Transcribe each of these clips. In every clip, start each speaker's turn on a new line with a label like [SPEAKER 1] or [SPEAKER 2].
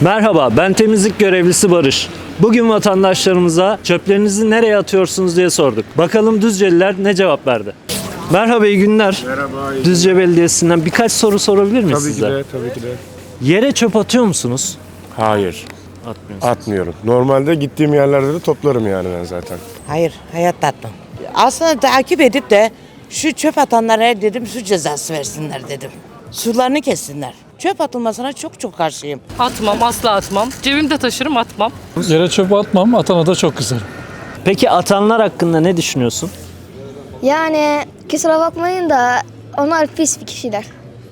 [SPEAKER 1] Merhaba, ben temizlik görevlisi Barış. Bugün vatandaşlarımıza çöplerinizi nereye atıyorsunuz diye sorduk. Bakalım Düzceliler ne cevap verdi? Merhaba, iyi günler.
[SPEAKER 2] Merhaba. iyi
[SPEAKER 1] Düzce Belediyesi'nden birkaç soru sorabilir miyiz
[SPEAKER 2] Tabii ki
[SPEAKER 1] size?
[SPEAKER 2] de, tabii ki de.
[SPEAKER 1] Yere çöp atıyor musunuz?
[SPEAKER 2] Hayır,
[SPEAKER 1] Atmıyorsunuz.
[SPEAKER 2] atmıyorum. Normalde gittiğim yerlerde de toplarım yani ben zaten.
[SPEAKER 3] Hayır, hayatta atmam. Aslında takip edip de şu çöp atanlara dedim su cezası versinler dedim. Sularını kessinler. Çöp atılmasına çok çok karşıyım.
[SPEAKER 4] Atmam, asla atmam. Cebimde taşırım, atmam.
[SPEAKER 5] Yere çöp atmam, atana da çok kızarım.
[SPEAKER 1] Peki atanlar hakkında ne düşünüyorsun?
[SPEAKER 6] Yani kusura bakmayın da onlar pis bir kişiler.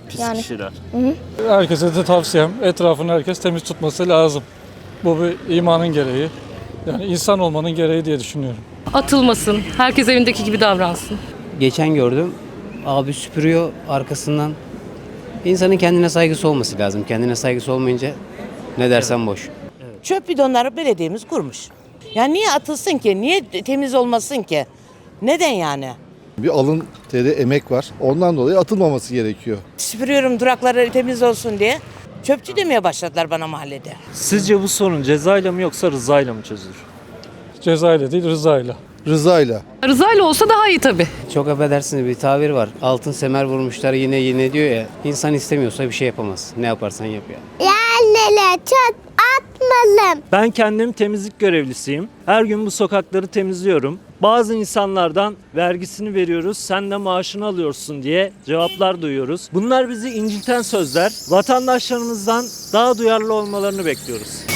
[SPEAKER 1] Pis
[SPEAKER 6] Yani.
[SPEAKER 1] kişiler.
[SPEAKER 5] Herkese de tavsiyem, etrafını herkes temiz tutması lazım. Bu bir imanın gereği. Yani insan olmanın gereği diye düşünüyorum.
[SPEAKER 4] Atılmasın. Herkes evindeki gibi davransın.
[SPEAKER 7] Geçen gördüm. Abi süpürüyor arkasından. İnsanın kendine saygısı olması lazım. Kendine saygısı olmayınca ne dersen boş.
[SPEAKER 3] Çöp bidonları belediyemiz kurmuş. Yani niye atılsın ki? Niye temiz olmasın ki? Neden yani?
[SPEAKER 8] Bir alın teri emek var. Ondan dolayı atılmaması gerekiyor.
[SPEAKER 3] Süpürüyorum durakları temiz olsun diye. Çöpçü demeye başladılar bana mahallede.
[SPEAKER 1] Sizce bu sorun cezayla mı yoksa rızayla mı çözülür?
[SPEAKER 5] Cezayla değil, rızayla.
[SPEAKER 8] Rızayla.
[SPEAKER 4] Rızayla olsa daha iyi tabii.
[SPEAKER 7] Çok affedersiniz bir tabir var. Altın semer vurmuşlar yine yine diyor ya. İnsan istemiyorsa bir şey yapamaz. Ne yaparsan yap ya.
[SPEAKER 6] Yerlere çöp atmalım.
[SPEAKER 1] Ben kendim temizlik görevlisiyim. Her gün bu sokakları temizliyorum. Bazı insanlardan vergisini veriyoruz, sen de maaşını alıyorsun diye cevaplar duyuyoruz. Bunlar bizi inciten sözler. Vatandaşlarımızdan daha duyarlı olmalarını bekliyoruz.